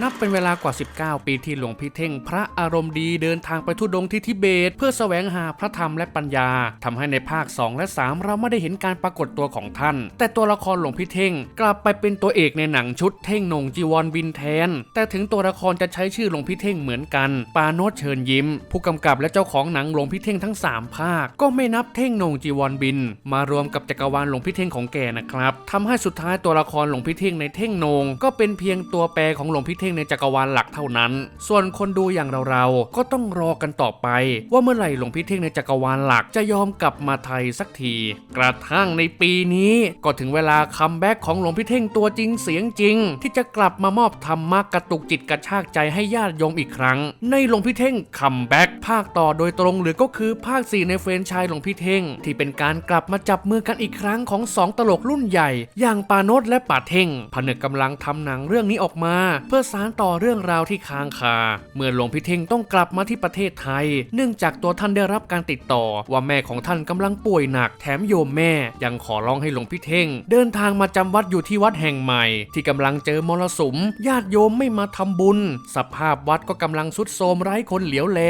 นับเป็นเวลากว่า 19 ปีที่หลวงพี่เท่ง พระอารมณ์ดีเดินทางไปทุดงที่ทิเบต เพื่อแสวงหาพระธรรมและปัญญาทำให้ในภาค 2 และ 3 เราไม่ได้เห็นการปรากฏตัวของท่าน แต่ตัวละครหลวงพี่เท่ง กลับไปเป็นตัวเอกในหนังชุดเท่งนงจีวรบินแทน แต่ถึงตัวละครจะใช้ชื่อหลวงพี่เท่งเหมือนกัน ปาโนชเชิญยิ้ม ผู้กำกับและเจ้าของหนังหลวงพี่เท่งทั้ง 3 ภาค ก็ไม่นับเท่งนงจีวรบิน มารวมกับจักรวาลหลวงพี่เท่งของแกนะครับทำให้สุดท้ายตัวละครหลวงพี่เท่งในเท่งนงก็เป็นเพียงตัวแปรของหลวงพี่เท่งในจักรวาลหลักเท่านั้น ส่วนคนดูอย่างเราๆก็ต้องรอกันต่อไป ว่าเมื่อไหร่หลวงพี่เท่งในจักรวาลหลักจะยอมกลับมาไทยสักที กระทั่งในปีนี้ก็ถึงเวลาคัมแบ็กของหลวงพี่เท่งตัวจริงเสียงจริง ที่จะกลับมามอบธรรมะกระตุกจิตกระชากใจให้ญาติโยมอีกครั้ง ในหลวงพี่เท่งคัมแบ็กภาคต่อโดยตรงหรือก็คือภาค 4 ในเฟรนชายหลวงพี่เท่ง ที่เป็นการกลับมาจับมือกันอีกครั้งของสองตลกรุ่นใหญ่ อย่างปาโนดและป่าเท่งผนึกกำลังทำหนังเรื่องนี้ออกมา เพื่อสานต่อเรื่องราวที่ค้างคา เมื่อหลวงพี่เท่งต้องกลับมาที่ประเทศไทย เนื่องจากตัวท่านได้รับการติดต่อ ว่าแม่ของท่านกำลังป่วยหนักแถมโยมแม่ ยังขอร้องให้หลวงพี่เท่ง เดินทางมาจำวัดอยู่ที่วัดแห่งใหม่ ที่กำลังเจอมรสุม ญาติโยมไม่มาทำบุญ สภาพวัดก็กำลังสุดโทรมไร้คนเหลียวแล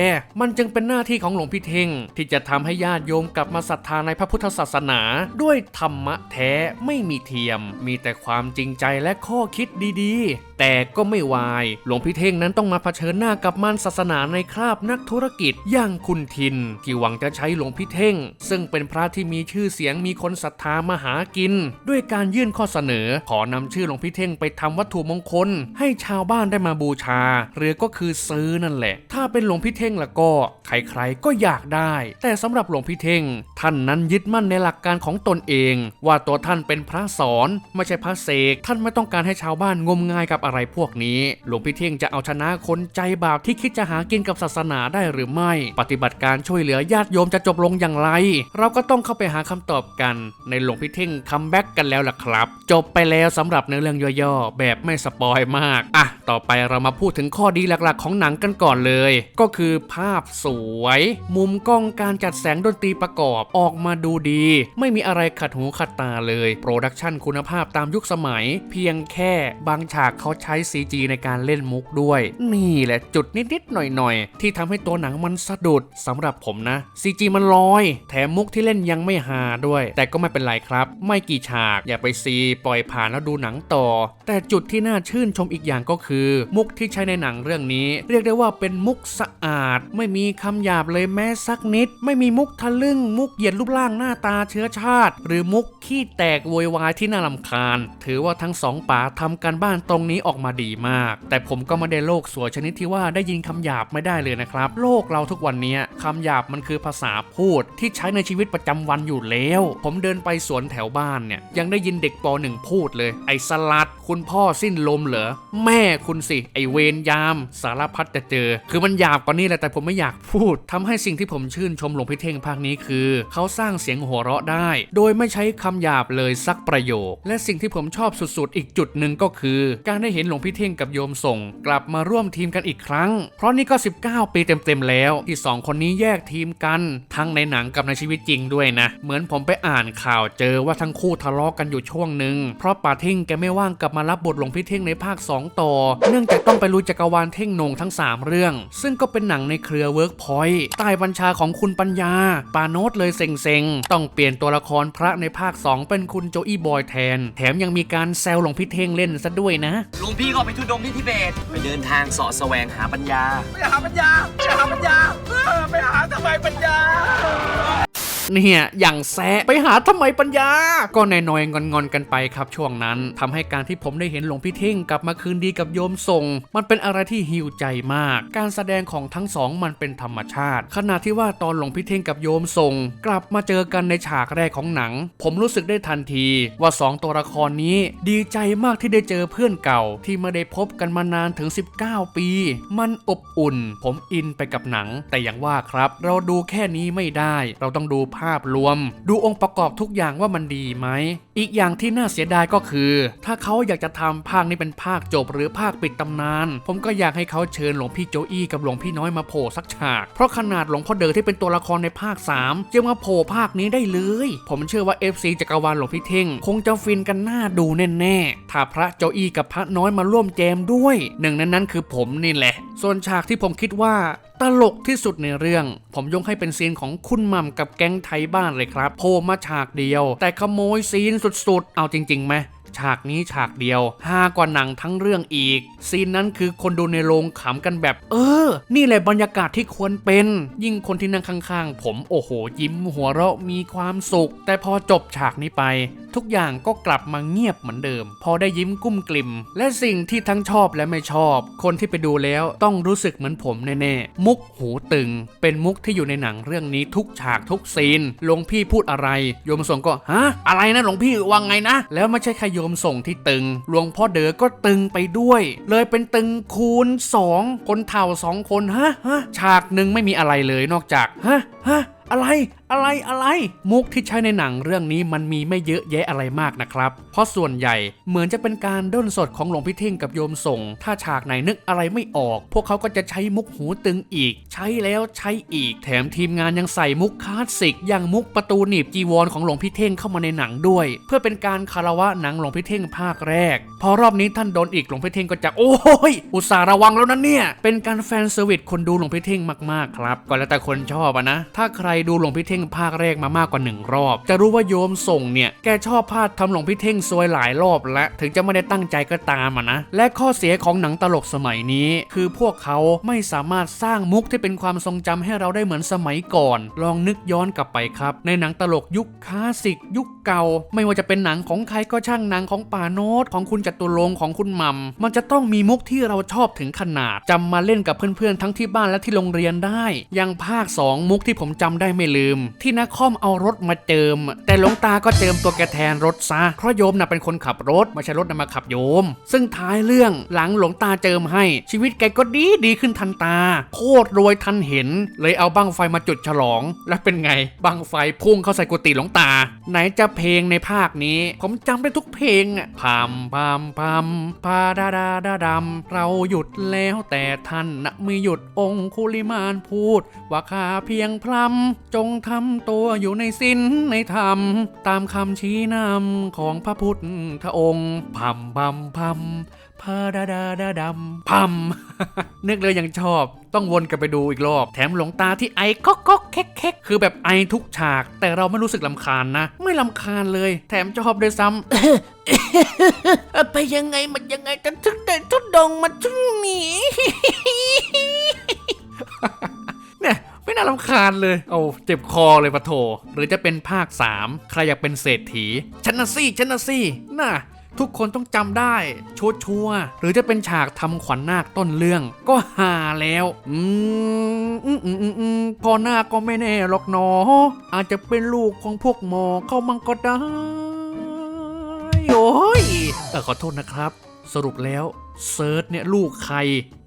มันจึงเป็นหน้าที่ของหลวงพี่เท่ง ที่จะทำให้ญาติโยมกลับมาศรัทธาในพระพุทธศาสนา ด้วยธรรมะแท้ไม่มีเทียม มีแต่ความจริงใจและข้อคิดดีๆ แต่ก็ไม่วาย หลวงพี่เท่งนั้นต้องมาเผชิญหน้ากับมารศาสนาในคราบนักธุรกิจอย่างคุณทิน ที่หวังจะใช้หลวงพี่เท่ง ซึ่งเป็นพระที่มีชื่อเสียงมีคนศรัทธามาหากิน ด้วยการยื่นข้อเสนอ ขอนำชื่อหลวงพี่เท่งไปทำวัตถุมงคล ให้ชาวบ้านได้มาบูชา หรือก็คือซื้อนั่นแหละ ถ้าเป็นหลวงพี่เท่งละก็ใครๆก็อยากได้ แต่สำหรับหลวงพี่เท่ง ท่านนั้นยึดมั่นในหลักการของตนเอง ว่าตัวท่านเป็นพระสอนไม่ใช่พระเสกท่านไม่ต้องการให้ชาวบ้านงมงายกับอะไรพวกนี้ หลวงพี่เท่งจะเอาชนะคนใจบาปที่คิดจะหากินกับศาสนาได้หรือไม่ ปฏิบัติการช่วยเหลือญาติโยมจะจบลงอย่างไร เราก็ต้องเข้าไปหาคำตอบกันในหลวงพี่เท่งคัมแบ็กกันแล้วล่ะครับ จบไปแล้วสำหรับในอเรื่องย่อๆแบบไม่สปอยมากอะต่อไปเรามาพูดถึงข้อดีหลักๆ ของหนังกันก่อนเลย ก็คือภาพสวย มุมกล้องการจัดแสงดนตรีประกอบออกมาดูดี ไม่มีอะไรขัดหูขัดตาเลย โปรดักชันคุณภาพตามยุคสมัย เพียงแค่บางฉากเขาใช้ CG ในการเล่นมุกด้วย นี่แหละจุดนิดๆหน่อยๆ ที่ทำให้ตัวหนังมันสะดุดสำหรับผมนะ CG มันลอย แถมมุกที่เล่นยังไม่ฮาด้วย แต่ก็ไม่เป็นไรครับ ไม่กี่ฉาก อย่าไปซีปล่อยผ่านแล้วดูหนังต่อ แต่จุดที่น่าชื่นชมอีกอย่างก็คือ มุกที่ใช้ในหนังเรื่องนี้ เรียกได้ว่าเป็นมุกสะอาด ไม่มีคำหยาบเลยแม้สักนิด ไม่มีมุกทะลึ่งมุกเหยียดรูปร่างหน้าตาเชื้อชาติ หรือมุกขี้แตกโวยวายที่น่ารำคาญ ถือว่าทั้งสองป๋าทำการบ้านตรงนี้ออกมาดีมาก แต่ผมก็ไม่ได้โลกสวยชนิดที่ว่าได้ยินคำหยาบไม่ได้เลยนะครับ โลกเราทุกวันนี้คำหยาบมันคือภาษาพูดที่ใช้ในชีวิตประจำวันอยู่แล้ว ผมเดินไปสวนแถวบ้านเนี่ยยังได้ยินเด็กปหนึ่งพูดเลย ไอ้สลัด คุณพ่อสิ้นลมเหรอแม่คุณสิ ไอเวนยาม สารพัดจะเจอ คือมันหยาบกว่านี้แหละแต่ผมไม่อยากพูดทำให้สิ่งที่ผมชื่นชมหลวงพี่เท่งภาคนี้คือ เขาสร้างเสียงหัวเราะได้ โดยไม่ใช้คำหยาบเลยสักประโยค และสิ่งที่ผมชอบสุดๆ อีกจุดหนึ่งก็คือ การได้เห็นหลวงพี่เท่งกับโยมส่ง กลับมาร่วมทีมกันอีกครั้ง เพราะนี่ก็ 19 ปีเต็มๆแล้ว ที่สองคนนี้แยกทีมกัน ทั้งในหนังกับในชีวิตจริงด้วยนะ เหมือนผมไปอ่านข่าวเจอว่าทั้งคู่ทะเลาะกันอยู่ช่วงหนึ่งเพราะป่าเท่งแกไม่ว่างกลับมารับบทหลวงพี่เท่งในภาค 2 ต่อ เนื่องจากต้องไปลุยจักรวาลเท่งนงทั้ง 3 เรื่อง ซึ่งก็เป็นหนังในเครือเวิร์กพอยต์ใต้บัญชาของคุณปัญญา ปาโนตเลยเซ็งๆ ต้องเปลี่ยนตัวละครพระในภาค 2 เป็นคุณโจอี้บอยแทน แถมยังมีการแซวหลวงพี่เท่งเล่นซะด้วยนะหลวงพี่ก็ไปทุดงค์ที่ทิเบต ไปเดินทางเสาะแสวงหาปัญญา ไปหาปัญญา ไปหาปัญญาเออไปหาทำไมปัญญา เนี่ย อย่างแซะไปหาทำไมปัญญา ก็นนอยๆงอนๆกันไปครับช่วงนั้นทำให้การที่ผมได้เห็นหลวงพี่เท่งกลับมาคืนดีกับโยมส่งมันเป็นอะไรที่ฮิวใจมาก การแสดงของทั้งสองมันเป็นธรรมชาติ ขณะที่ว่าตอนหลวงพี่เท่งกับโยมส่งกลับมาเจอกันในฉากแรกของหนัง ผมรู้สึกได้ทันทีว่าสองตัวละครนี้ ดีใจมากที่ได้เจอเพื่อนเก่า ที่ไม่ได้พบกันมานานถึง 19 ปี มันอบอุ่น ผมอินไปกับหนัง แต่อย่างว่าครับ เราดูแค่นี้ไม่ได้ เราต้องดูภาพรวม ดูองค์ประกอบทุกอย่างว่ามันดีไหม อีกอย่างที่น่าเสียดายก็คือ ถ้าเขาอยากจะทำภาคนี้เป็นภาคจบหรือภาคปิดตำนาน ผมก็อยากให้เขาเชิญหลวงพี่โจอี้กับหลวงพี่น้อยมาโผล่สักฉาก เพราะขนาดหลวงพ่อเดอที่เป็นตัวละครในภาค3ยังมาโผล่ภาคนี้ได้เลย ผมเชื่อว่า FC จักรวาลหลวงพี่เท่งคงจะฟินกันหน้าดูแน่ๆ ถ้าพระโจอี้กับพระน้อยมาร่วมแจมด้วย หนึ่งในนั้นคือผมนี่แหละ ส่วนฉากที่ผมคิดว่าตลกที่สุดในเรื่องผมยกให้เป็นซีนของคุณม่มกับแก๊งไทยบ้านเลยครับโผล่มาฉากเดียว แต่ขโมยซีนสุดๆ เอาจริงๆไหม ฉากนี้ฉากเดียวฮากว่าหนังทั้งเรื่องอีก ซีนนั้นคือคนดูในโรงขำกันแบบ เออ นี่แหละบรรยากาศที่ควรเป็น ยิ่งคนที่นั่งข้างๆ ผมโอ้โห ยิ้มหัวเราะมีความสุข แต่พอจบฉากนี้ไป ทุกอย่างก็กลับมาเงียบเหมือนเดิม พอได้ยิ้มกุ้มกลิ่ม และสิ่งที่ทั้งชอบและไม่ชอบ คนที่ไปดูแล้วต้องรู้สึกเหมือนผมแน่ๆมุกหูตึง เป็นมุกที่อยู่ในหนังเรื่องนี้ทุกฉากทุกซีนหลวงพี่พูดอะไร โยมส่งก็ฮะอะไรนะหลวงพี่ว่าไงนะ แล้วไม่ใช่แค่โยมส่งที่ตึง หลวงพ่อเด๋อก็ตึงไปด้วย เลยเป็นตึงคูณสองคนเท่าสองคน ฮะฮะฉากหนึ่งไม่มีอะไรเลยนอกจาก ฮะฮะอะไร อะไรอะไร มุกที่ใช้ในหนังเรื่องนี้มันมีไม่เยอะแยะอะไรมากนะครับ เพราะส่วนใหญ่เหมือนจะเป็นการด้นสดของหลวงพี่เท่งกับโยมส่ง ถ้าฉากไหนนึกอะไรไม่ออก พวกเขาก็จะใช้มุกหูตึงอีก ใช้แล้วใช้อีก แถมทีมงานยังใส่มุกคลาสสิก อย่างมุกประตูหนีบจีวรของหลวงพี่เท่งเข้ามาในหนังด้วย เพื่อเป็นการคารวะหนังหลวงพี่เท่งภาคแรก พอรอบนี้ท่านโดนอีกหลวงพี่เท่งก็จะโอ้ยอุตส่าห์ระวังแล้วนะเนี่ยเป็นการแฟนเซอร์วิสคนดูหลวงพี่เท่งมากๆครับก็แล้วแต่คนชอบอะนะถ้าใครดูหลวงพี่เท่งภาคแรกมามากกว่าหนึ่งรอบ จะรู้ว่าโยมส่งเนี่ย แกชอบพลาดทำหลวงพี่เท่งซวยหลายรอบและถึงจะไม่ได้ตั้งใจก็ตามอะนะ และข้อเสียของหนังตลกสมัยนี้ คือพวกเขาไม่สามารถสร้างมุกที่เป็นความทรงจำให้เราได้เหมือนสมัยก่อน ลองนึกย้อนกลับไปครับ ในหนังตลกยุคคลาสสิก ยุคเก่า ไม่ว่าจะเป็นหนังของใครก็ช่างหนังของป่าโนตของคุณจตุรงของคุณมัมมันจะต้องมีมุกที่เราชอบถึงขนาดจำมาเล่นกับเพื่อนๆทั้งที่บ้านและที่โรงเรียนได้อย่างภาค 2 มุกที่ผมจำได้ไม่ลืมที่นักคอมเอารถมาเจิม แต่หลวงตาก็เจิมตัวแกแทนรถซะเพราะโยมน่ะเป็นคนขับรถไม่ใช่รถน่ะมาขับโยม ซึ่งท้ายเรื่องหลังหลวงตาเจิมให้ ชีวิตแกก็ดีดีขึ้นทันตา โคตรรวยทันเห็น เลยเอาบั้งไฟมาจุดฉลอง แล้วเป็นไงบั้งไฟพุ่งเข้าใส่กุฏิหลวงตา ไหนจะเพลงในภาคนี้ ผมจำได้ทุกเพลงอะพามพามพามพาดาดาดาดำเราหยุดแล้วแต่ท่านนะไม่หยุดองคุลิมานพูด ว่าข้าเพียงพลัมจงททำตัวอยู่ในศีลในธรรม ตามคำชี้นำของพระพุทธองค์พัมพัมพัมพาดาดาดาดำพัมนึกเลยยังชอบต้องวนกลับไปดูอีกรอบ แถมหลวงตาที่ไอก๊อกก๊อกแคกแคกคือแบบไอทุกฉาก แต่เราไม่รู้สึกลำคาญนะ ไม่ลำคาญเลย แถมชอบด้วยซ้ำไปยังไงมันยังไงกันถึงได้ทุดงมาถึงนี้เนี่ย ไม่น่ารำคาญเลย เอาเจ็บคอเลยปะโถ หรือจะเป็นภาค 3 ใครอยากเป็นเศรษฐีชนะซี่ชนะซี่น่ะทุกคนต้องจำได้ชัวชัวหรือจะเป็นฉากทำขวัญนาคต้นเรื่อง ก็หาแล้ว อืมอืมอืมอืมพอหน้าก็ไม่แน่หรอกหนอ อาจจะเป็นลูกของพวกหมอเข้ามังก็ได้ โอ้ยเออขอโทษนะครับ สรุปแล้วเซิร์ชเนี่ยลูกใคร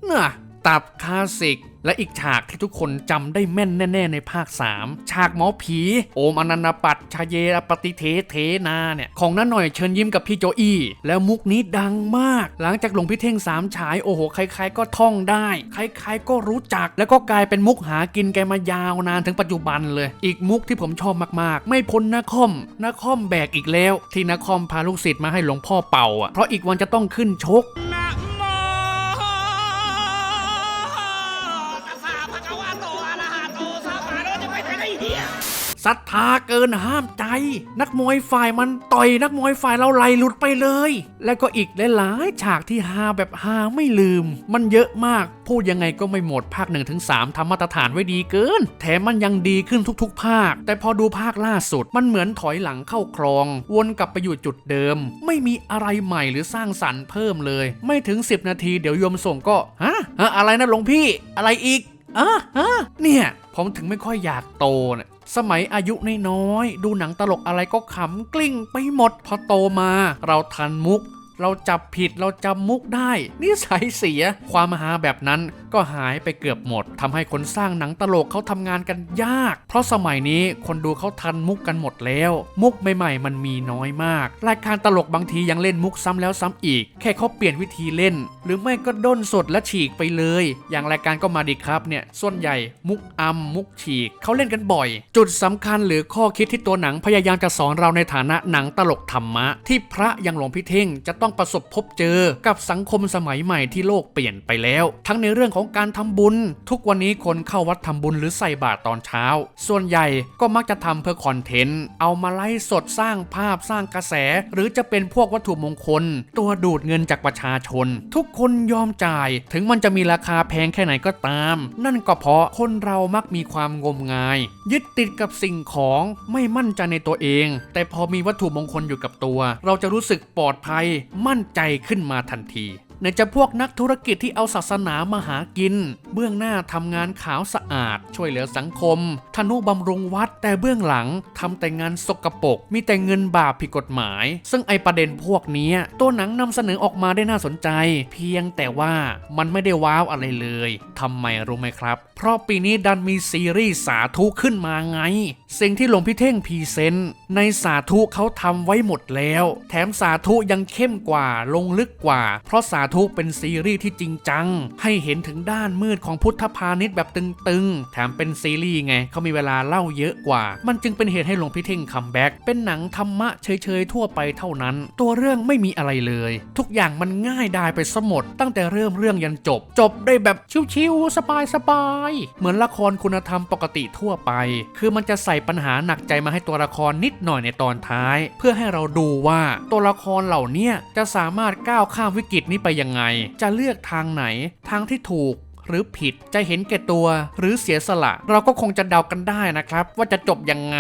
น่ะตับคลาสสิก และอีกฉากที่ทุกคนจำได้แม่นแน่ ๆ ในภาค 3 ฉากหมอผี โอมอนันตปัตชาเยปฏิเทเทนาเนี่ย ของน้าหน่อยเชิญยิ้มกับพี่โจอี้แล้วมุกนี้ดังมาก หลังจากหลวงพี่เท่งสามฉายโอ้โหใครๆก็ท่องได้ ใครๆก็รู้จัก แล้วก็กลายเป็นมุกหากินแกมายาวนานถึงปัจจุบันเลย อีกมุกที่ผมชอบมากๆ ไม่พ้นนาคอมนาคอมแบกอีกแล้ว ที่นาคอมพาลูกศิษย์มาให้หลวงพ่อเป่าอะเพราะอีกวันจะต้องขึ้นชก ศรัทธาเกินห้ามใจ นักมวยฝ่ายมันต่อยนักมวยฝ่ายเราไหลหลุดไปเลย แล้วก็อีกหลายๆฉากที่ฮาแบบฮาไม่ลืม มันเยอะมากพูดยังไงก็ไม่หมดภาค1นถึงสทำมาตรฐานไว้ดีเกิน แถมมันยังดีขึ้นทุกๆ ภาค แต่พอดูภาคล่าสุดมันเหมือนถอยหลังเข้าคลอง วนกลับไปอยู่จุดเดิม ไม่มีอะไรใหม่หรือสร้างสรรค์เพิ่มเลย ไม่ถึง 10 นาทีเดี๋ยวโยมส่งก็ฮะฮะอะไรนะหลวงพี่ อะไรอีกอะฮะเนี่ยผมถึงไม่ค่อยอยากโตเนี่ย สมัยอายุน้อยๆดูหนังตลกอะไรก็ขำกลิ้งไปหมด พอโตมา เราทันมุก เราจับผิดเราจำมุกได้ นิสัยเสีย ความหาแบบนั้นก็หายไปเกือบหมดทำให้คนสร้างหนังตลกเขาทำงานกันยาก เพราะสมัยนี้คนดูเขาทันมุกกันหมดแล้ว มุกใหม่ๆ มันมีน้อยมาก รายการตลกบางทียังเล่นมุกซ้ำแล้วซ้ำอีก แค่เขาเปลี่ยนวิธีเล่น หรือไม่ก็ด้นสดและฉีกไปเลย อย่างรายการก็มาดีครับเนี่ยส่วนใหญ่มุกอัมมุกฉีกเขาเล่นกันบ่อย จุดสำคัญหรือข้อคิดที่ตัวหนังพยายามจะสอนเราในฐานะหนังตลกธรรมะ ที่พระอย่างหลวงพี่เท่งจะต้อง้องประสบพบเจอกับสังคมสมัยใหม่ที่โลกเปลี่ยนไปแล้ว ทั้งในเรื่องของการทำบุญ ทุกวันนี้คนเข้าวัดทำบุญหรือใส่บาตรตอนเช้า ส่วนใหญ่ก็มักจะทำเพื่อคอนเทนต์ เอามาไล่สดสร้างภาพสร้างกระแส หรือจะเป็นพวกวัตถุมงคล ตัวดูดเงินจากประชาชน ทุกคนยอมจ่าย ถึงมันจะมีราคาแพงแค่ไหนก็ตาม นั่นก็เพราะคนเรามักมีความงมงาย ยึดติดกับสิ่งของไม่มั่นใจในตัวเอง แต่พอมีวัตถุมงคลอยู่กับตัว เราจะรู้สึกปลอดภัยมั่นใจขึ้นมาทันที นจะพวกนักธุรกิจที่เอาศาสนามาหากิน เบื้องหน้าทำงานขาวสะอาด ช่วยเหลือสังคมทนุบำรุงวัด แต่เบื้องหลังทำแต่งานสกปรกมีแต่เงินบาปผิดกฎหมาย ซึ่งไอประเด็นพวกนี้ตัวหนังนำเสนอออกมาได้น่าสนใจ เพียงแต่ว่ามันไม่ได้ว้าวอะไรเลยทำไมรู้ไหมครับ เพราะปีนี้ดันมีซีรีส์สาธุขึ้นมาไง สิ่งที่หลวงพี่เท่งพีเซนในสาธุเขาทำไว้หมดแล้ว แถมสาธุยังเข้มกว่าลงลึกกว่า เพราะสาธุเป็นซีรีส์ที่จริงจัง ให้เห็นถึงด้านมืดของพุทธพาณิชย์แบบตึงๆ แถมเป็นซีรีส์ไงเขามีเวลาเล่าเยอะกว่า มันจึงเป็นเหตุให้หลวงพี่เท่งคัมแบ็กเป็นหนังธรรมะเฉยๆทั่วไปเท่านั้น ตัวเรื่องไม่มีอะไรเลย ทุกอย่างมันง่ายดายไปสมด ตั้งแต่เริ่มเรื่องยันจบ จบได้แบบชิวๆสบายๆเหมือนละครคุณธรรมปกติทั่วไป คือมันจะใส่ปัญหาหนักใจมาให้ตัวละครนิดหน่อยในตอนท้าย เพื่อให้เราดูว่าตัวละครเหล่านี้จะสามารถก้าวข้ามวิกฤตนี้ไปยังไง จะเลือกทางไหนทางที่ถูก หรือผิดจะเห็นแก่ตัวหรือเสียสละ เราก็คงจะเดากันได้นะครับ ว่าจะจบยังไง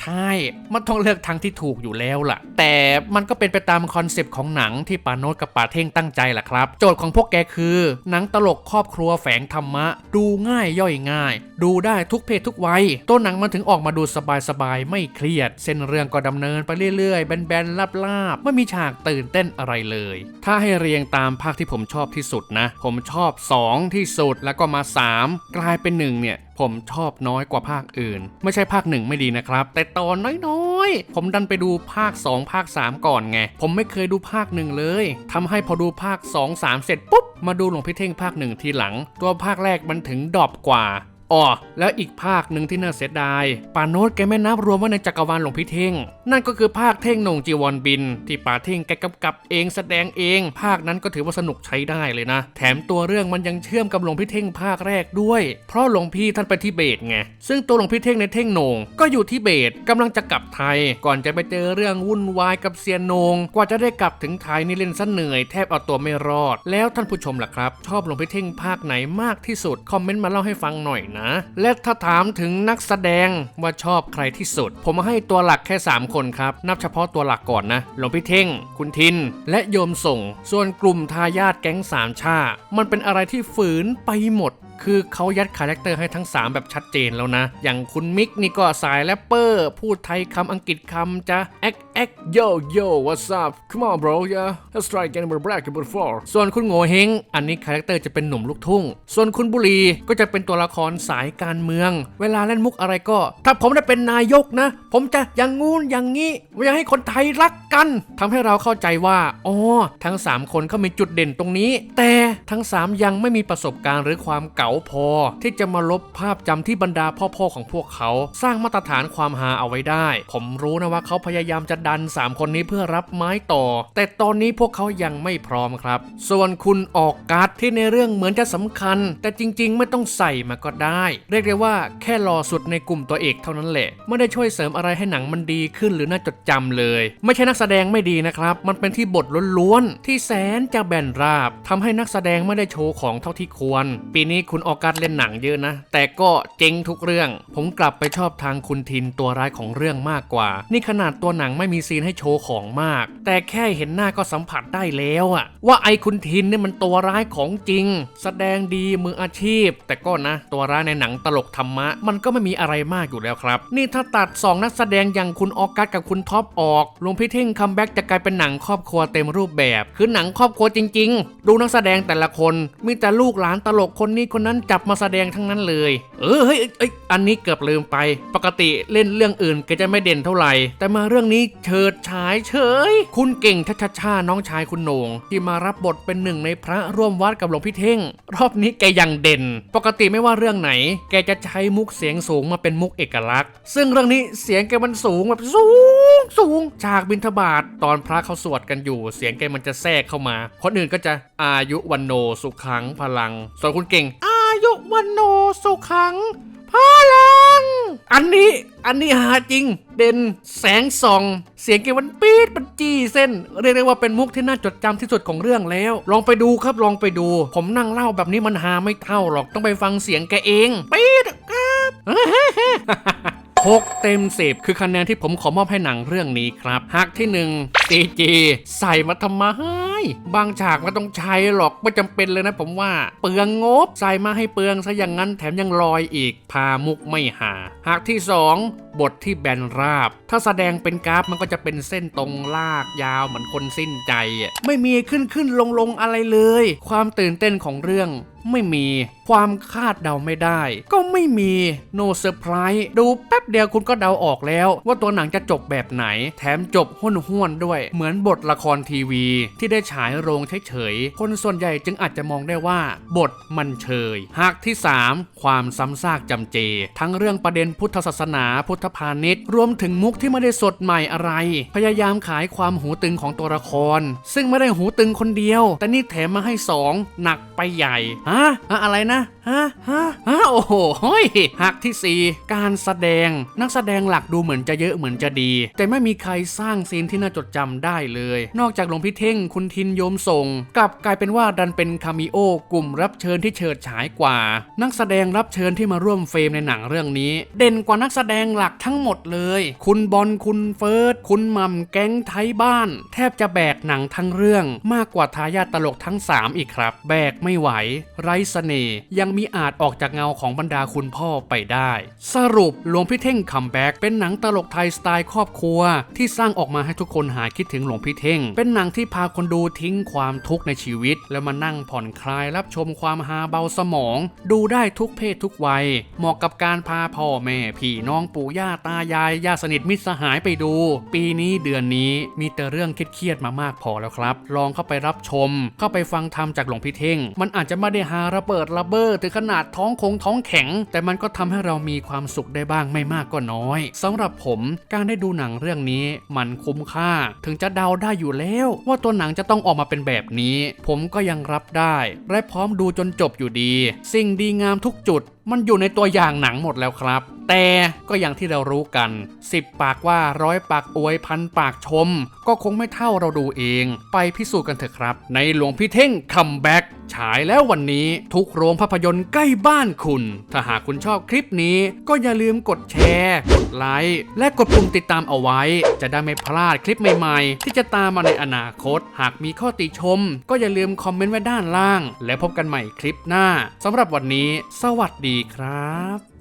ใช่ มันต้องเลือกทางที่ถูกอยู่แล้วล่ะ แต่มันก็เป็นไปตามคอนเซปต์ของหนังที่ปาโนตกับปาเท่งตั้งใจแหละครับ โจทย์ของพวกแกคือ หนังตลกครอบครัวแฝงธรรมะ ดูง่ายย่อยง่าย ดูได้ทุกเพศทุกวัยตัวหนังมันถึงออกมาดูสบายๆไม่เครียด เส้นเรื่องก็ดำเนินไปเรื่อยๆแบนๆลาบๆไม่มีฉากตื่นเต้นอะไรเลย ถ้าให้เรียงตามภาคที่ผมชอบที่สุดนะ ผมชอบ 2 ที่สุด แล้วก็มา 3 กลายเป็น1เนี่ยผมชอบน้อยกว่าภาคอื่น ไม่ใช่ภาคหนึ่งไม่ดีนะครับ แต่ตอนน้อยๆ ผมดันไปดูภาค 2 ภาค 3 ก่อนไง ผมไม่เคยดูภาคหนึ่งเลยทำให้พอดูภาค 2 3 เสร็จปุ๊บ มาดูหลวงพี่เท่งภาคหนึ่งทีหลัง ตัวภาคแรกมันถึงดรอปกว่า อ๋อแล้วอีกภาคหนึ่งที่น่าเสียดายปาโนตแกไม่นับรวมว่าในจักรวาลหลวงพี่เท่ง นั่นก็คือภาคเท่งหนงจีวรบิน ที่ป่าเท่งแกกำกับเองแสดงเอง ภาคนั้นก็ถือว่าสนุกใช้ได้เลยนะ แถมตัวเรื่องมันยังเชื่อมกับหลวงพี่เท่งภาคแรกด้วย เพราะหลวงพี่ท่านไปทิเบตไงซึ่งตัวหลวงพี่เท่งในเท่งหนงก็อยู่ทิเบตกำลังจะกลับไทย ก่อนจะไปเจอเรื่องวุ่นวายกับเซียนนง กว่าจะได้กลับถึงไทยนี่เล่นซะเหนื่อยแทบเอาตัวไม่รอด แล้วท่านผู้ชมล่ะครับ ชอบหลวงพี่เท่งภาคไหนมากที่สุดคอมเมนต์มาเล่าให้ฟังหน่อยนะ และถ้าถามถึงนักแสดงว่าชอบใครที่สุด ผมให้ตัวหลักแค่ 3 คนครับ นับเฉพาะตัวหลักก่อนนะหลวงพี่เท่ง คุณทิน และโยมส่ง ส่วนกลุ่มทายาทแก๊งสามชา มันเป็นอะไรที่ฝืนไปหมด คือเขายัดคาแรคเตอร์ให้ทั้ง 3 แบบชัดเจนแล้วนะ อย่างคุณมิกนี่ก็สายแรปเปอร์ พูดไทยคำอังกฤษคำจะแอ๊กแอ๊ก Yo, yo, what's up? Come on, bro, yeah? Let's try again. We're back before. ส่วนคุณโง่เฮงอันนี้คาแรคเตอร์จะเป็นหนุ่มลูกทุ่ง ส่วนคุณบุรีก็จะเป็นตัวละครสายการเมือง เวลาเล่นมุกอะไรก็ ถ้าผมได้เป็นนายกนะ ผมจะอย่างงู้นอย่างงี้อยากให้คนไทยรักกันทำให้เราเข้าใจว่าอ๋อทั้ง 3 คนเขามีจุดเด่นตรงนี้ แต่ทั้ง 3 ยังไม่มีประสบการณ์หรือความเก๋าพอที่จะมาลบภาพจำที่บรรดาพ่อๆของพวกเขา สร้างมาตรฐานความฮาเอาไว้ได้ ผมรู้นะว่าเขาพยายามจะดัน 3 คนนี้เพื่อรับไม้ต่อ แต่ตอนนี้พวกเขายังไม่พร้อมครับ ส่วนคุณออกการ์ดที่ในเรื่องเหมือนจะสำคัญ แต่จริงๆ ไม่ต้องใส่มาก็ได้ เรียกได้ว่าแค่รอสุดในกลุ่มตัวเอกเท่านั้นแหละ ไม่ได้ช่วยเสริมอะไรให้หนังมันดีขึ้นหรือน่าจดจำเลย ไม่ใช่นักแสดงไม่ดีนะครับ มันเป็นที่บทล้วนๆที่แสนจะแบนราบทำให้นักแสดงไม่ได้โชว์ของเท่าที่ควร ปีนี้คุณคุณออกัสเล่นหนังเยอะนะ แต่ก็เจ๊งทุกเรื่อง ผมกลับไปชอบทางคุณทินตัวร้ายของเรื่องมากกว่า นี่ขนาดตัวหนังไม่มีซีนให้โชว์ของมาก แต่แค่เห็นหน้าก็สัมผัสได้แล้วอะว่าไอ้คุณทินนี่มันตัวร้ายของจริง แสดงดีมืออาชีพ แต่ก็นะ ตัวร้ายในหนังตลกธรรมะ มันก็ไม่มีอะไรมากอยู่แล้วครับ นี่ถ้าตัด 2 นักแสดงอย่างคุณออกัสกับคุณท็อปออกลวงพี่เท่งคัมแบ็กจะกลายเป็นหนังครอบครัวเต็มรูปแบบ คือหนังครอบครัวจริง ๆ ดูนักแสดงแต่ละคน มีแต่ลูกหลานตลกคนนี้คนนั้นจับมาแสดงทั้งนั้นเลย เออเฮ้ยเอ้ยอันนี้เกือบลืมไป ปกติเล่นเรื่องอื่นก็จะไม่เด่นเท่าไหร่ แต่มาเรื่องนี้เฉิดฉายเฉย คุณเก่งชัชชาน้องชายคุณโหนง ที่มารับบทเป็นหนึ่งในพระร่วมวัดกับหลวงพี่เท่ง รอบนี้แกยังเด่น ปกติไม่ว่าเรื่องไหน แกจะใช้มุกเสียงสูงมาเป็นมุกเอกลักษณ์ ซึ่งเรื่องนี้เสียงแกมันสูงแบบสูงสูงฉากบิณฑบาตตอนพระเขาสวดกันอยู่ เสียงแกมันจะแทรกเข้ามา คนอื่นก็จะอายุวันโนสุขังพลัง ส่วนคุณเก่งอา ยุวันโนสุขังพลัง อันนี้อันนี้หาจริง เด่นแสงส่อง เสียงแกมันปี๊ดมันจี้เส้น เรียกได้ว่าเป็นมุกที่น่าจดจำที่สุดของเรื่องแล้ว ลองไปดูครับลองไปดู ผมนั่งเล่าแบบนี้มันหาไม่เท่าหรอกต้องไปฟังเสียงแกเองปี๊ดครับหกเต็มสิบคือคะแนนที่ผมขอมอบให้หนังเรื่องนี้ครับฮักที่หนึ่ง CG ใส่มาทำไม บางฉากมันต้องใช้หรอกไม่จำเป็นเลยนะ ผมว่าเปลืองงบใส่มาให้เปลืองซะอย่างนั้นแถมยังลอยอีก พามุกไม่หา หากที่สองบทที่แบนราบ ถ้าแสดงเป็นกราฟมันก็จะเป็นเส้นตรงลากยาวเหมือนคนสิ้นใจ ไม่มีขึ้นขึ้นลงลงอะไรเลย ความตื่นเต้นของเรื่อง ไม่มี ความคาดเดาไม่ได้ ก็ไม่มี no surprise ดูแป๊บเดียวคุณก็เดาออกแล้ว ว่าตัวหนังจะจบแบบไหน แถมจบห้วนห้วนๆด้วย เหมือนบทละครทีวี ที่ได้ฉายโรงเฉยๆ คนส่วนใหญ่จึงอาจจะมองได้ว่า บทมันเชยหากที่ 3 ความซ้ำซากจำเจ ทั้งเรื่องประเด็นพุทธศาสนาพุทธพาณิชย์ รวมถึงมุกที่ไม่ได้สดใหม่อะไร พยายามขายความหูตึงของตัวละคร ซึ่งไม่ได้หูตึงคนเดียว แต่นี่แถมมาให้สองหนักไปใหญ่ฮะะอะไรนะฮะฮะฮะโอ้โหหักที่ 4 การแสดงนักแสดงหลักดูเหมือนจะเยอะเหมือนจะดี แต่ไม่มีใครสร้างซีนที่น่าจดจำได้เลย นอกจากหลวงพี่เท่งคุณทินโยมส่งกลับกลายเป็นว่าดันเป็นคามิโอกลุ่มรับเชิญที่เฉิดฉายกว่า นักแสดงรับเชิญที่มาร่วมเฟรมในหนังเรื่องนี้ เด่นกว่านักแสดงหลักทั้งหมดเลย คุณบอลคุณเฟิร์สคุณมัมแก๊งไทยบ้าน แทบจะแบกหนังทั้งเรื่อง มากกว่าทายาทตลกทั้ง 3 อีกครับ แบกไม่ไหวไร้เสน่ห์ยังมีอาจออกจากเงาของบรรดาคุณพ่อไปได้ สรุปหลวงพี่เท่งคัมแบ็กเป็นหนังตลกไทยสไตล์ครอบครัว ที่สร้างออกมาให้ทุกคนหายคิดถึงหลวงพี่เท่ง เป็นหนังที่พาคนดูทิ้งความทุกข์ในชีวิต แล้วมานั่งผ่อนคลายรับชมความฮาเบาสมอง ดูได้ทุกเพศทุกวัย เหมาะกับการพาพ่อแม่พี่น้องปู่ย่าตายายญาติสนิทมิตรสหายไปดู ปีนี้เดือนนี้มีแต่เรื่องเครียดๆมามากพอแล้วครับ ลองเข้าไปรับชม เข้าไปฟังธรรมจากหลวงพี่เท่ง มันอาจจะไม่ได้ฮาระเบิดระเบ้อถึงขนาดท้องคงท้องแข็ง แต่มันก็ทำให้เรามีความสุขได้บ้างไม่มากก็น้อยสำหรับผมการได้ดูหนังเรื่องนี้มันคุ้มค่า ถึงจะเดาได้อยู่แล้ว ว่าตัวหนังจะต้องออกมาเป็นแบบนี้ ผมก็ยังรับได้ และพร้อมดูจนจบอยู่ดี สิ่งดีงามทุกจุด มันอยู่ในตัวอย่างหนังหมดแล้วครับ แต่ก็อย่างที่เรารู้กัน 10 ปากว่าร้อยปากอวยพันปากชม ก็คงไม่เท่าเราดูเอง ไปพิสูจน์กันเถอะครับ ในหลวงพี่เท่งคัมแบ็กฉายแล้ววันนี้ทุกโรงภาพยนตร์ใกล้บ้านคุณ ถ้าหากคุณชอบคลิปนี้ ก็อย่าลืมกดแชร์ กดไลค์ และกดปุ่มติดตามเอาไว้ จะได้ไม่พลาดคลิปใหม่ๆ ที่จะตามมาในอนาคต หากมีข้อติชม ก็อย่าลืมคอมเมนต์ไว้ด้านล่าง และพบกันใหม่คลิปหน้าสำหรับวันนี้ สวัสดีดีครับ